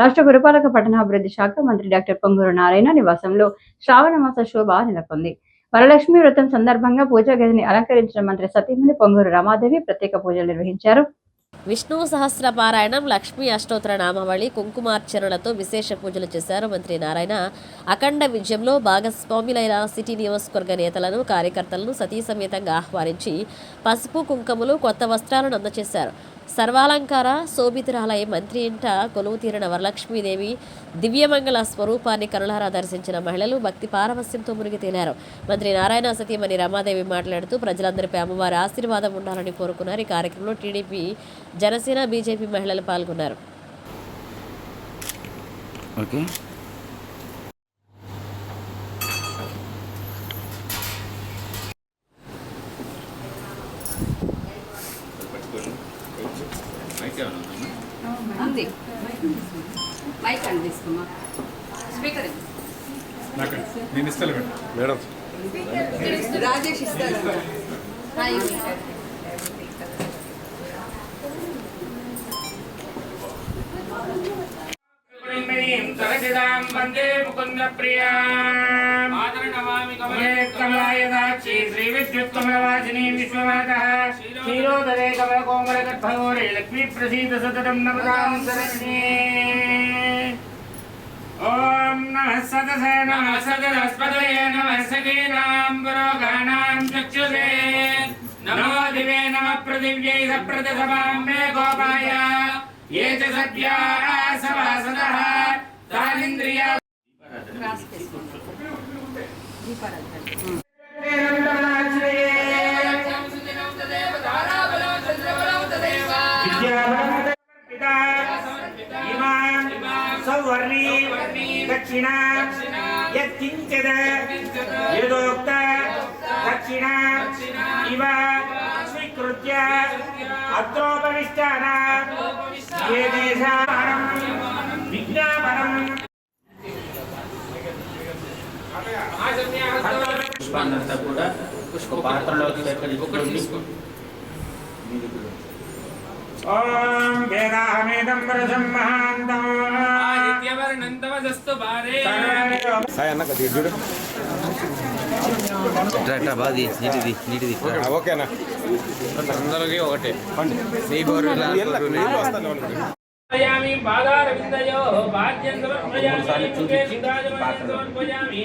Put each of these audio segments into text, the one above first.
రాష్ట్ర పురపాలక పట్టణాభివృద్ధి శాఖ మంత్రి డాక్టర్ పొంగూరు నారాయణ నివాసంలో శ్రావణ మాస శోభ నెలకొంది. వరలక్ష్మి వ్రతం సందర్భంగా పూజా గదిని అలంకరించిన మంత్రి సతీమణి పొంగూరు రమాదేవి ప్రత్యేక పూజలు నిర్వహించారు. విష్ణు సహస్ర పారాయణం లక్ష్మీ అష్టోత్తర నామావళి కుంకుమార్చనలతో విశేష పూజలు చేశారు మంత్రి నారాయణ. అఖండ విజయంలో భాగస్వాములైన సిటీ నియోజకవర్గ నేతలను కార్యకర్తలను సతీ సమేతంగా ఆహ్వానించి పసుపు కుంకుమలు కొత్త వస్త్రాలను అందజేశారు. సర్వాలంకార శోభితురాలయ మంత్రి ఇంట కొలువు తీరిన వరలక్ష్మీదేవి దివ్యమంగళ స్వరూపాన్ని కరుణారా దర్శించిన మహిళలు భక్తి పారవస్యంతో మునిగి తేలారు మంత్రి నారాయణ సతీమణి రమాదేవి మాట్లాడుతూ ప్రజలందరిపై అమ్మవారి ఆశీర్వాదం ఉండాలని కోరుకున్నారు. ఈ కార్యక్రమంలో టీడీపీ జనసేన బీజేపీ మహిళలు పాల్గొన్నారు. ఓకే. ఉంది. మైక్ అండి తీసుకున్నా స్పీకర్ ఇవ్వు. నేను ఇస్తాను మేడం. రాజేష్ ఇస్తారు ఆ, వందే ముకుంద ప్రియాం కమలాయదాక్షి శ్రీ విద్యుత్తమవాసిని విశ్వమాత క్షీరోదరే కమల కోమల గర్భగోరే లక్ష్మీ ప్రసీద సతతం నమదాం ఓం నమః సదసే నమః సదస్పదయే నమః సఖీనాం పురోగానాం చక్షుషే నమో దివే నమః పృథివ్యై సప్రదసమాం మే గోపాయ ఏ చ సద్యా సవాసదః తానింద్రియా క్రాస్ దక్షిణ యత్కించద యదోక్త దక్షిణ ఇవ స్వీకృత్య అత్రోపవిష్టానా ఏ పుష్పాన్నంతా కూడా ఒక పాత్రలోకి సేకరించుకోండి ఓం వేదాహమేదం వరసం మహాంతం సాయి అన్న కొద్దిగా చూడు ఇట్రా బాది నీటిది. నీటిది ఆ, ఓకేనా? అందరికీ ఒకటే. నీ గోరు భాగ్యం సమర్పయామి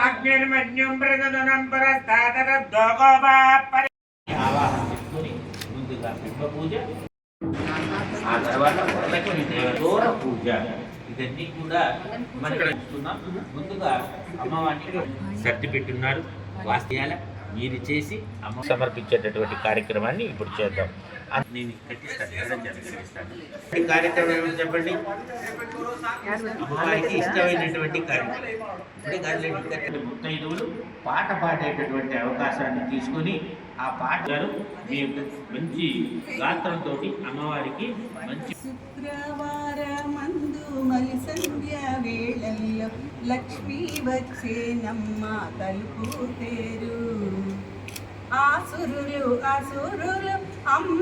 అగ్నిర్మజ్ఞం ప్రదనం పరస్తాదరద్దోగోపాపరి ఆవాహన చేసుకొని ముందుగా బింబ పూజ. ఆ తర్వాత వరలక్ష్మి దేవతోర పూజ. ఇదన్నీ కూడా మనం ముందుగా అమ్మవారికి సర్ది పెట్టున్నారు వాస్తయాల మీరు చేసి అమ్మ సమర్పించేటటువంటి కార్యక్రమాన్ని ఇప్పుడు చేద్దాం. అది నేను కట్టిస్తాను ఈ కార్యక్రమం ఏమని చెప్పండి? అమ్మవారికి ఇష్టమైనటువంటి కార్యక్రమం ఇప్పుడే ఇక్కడ ముత్తైదువులు పాట పాడేటటువంటి అవకాశాన్ని తీసుకొని ఆ పాట గారు మీ యొక్క మంచి గాత్రంతో అమ్మవారికి మంచి శుక్రవారమందు మరి సంధ్య వేళల్లో లక్ష్మీ వచ్చేనమ్మ తలుపు తేరు. ఆసురులు అసురులు అమ్మ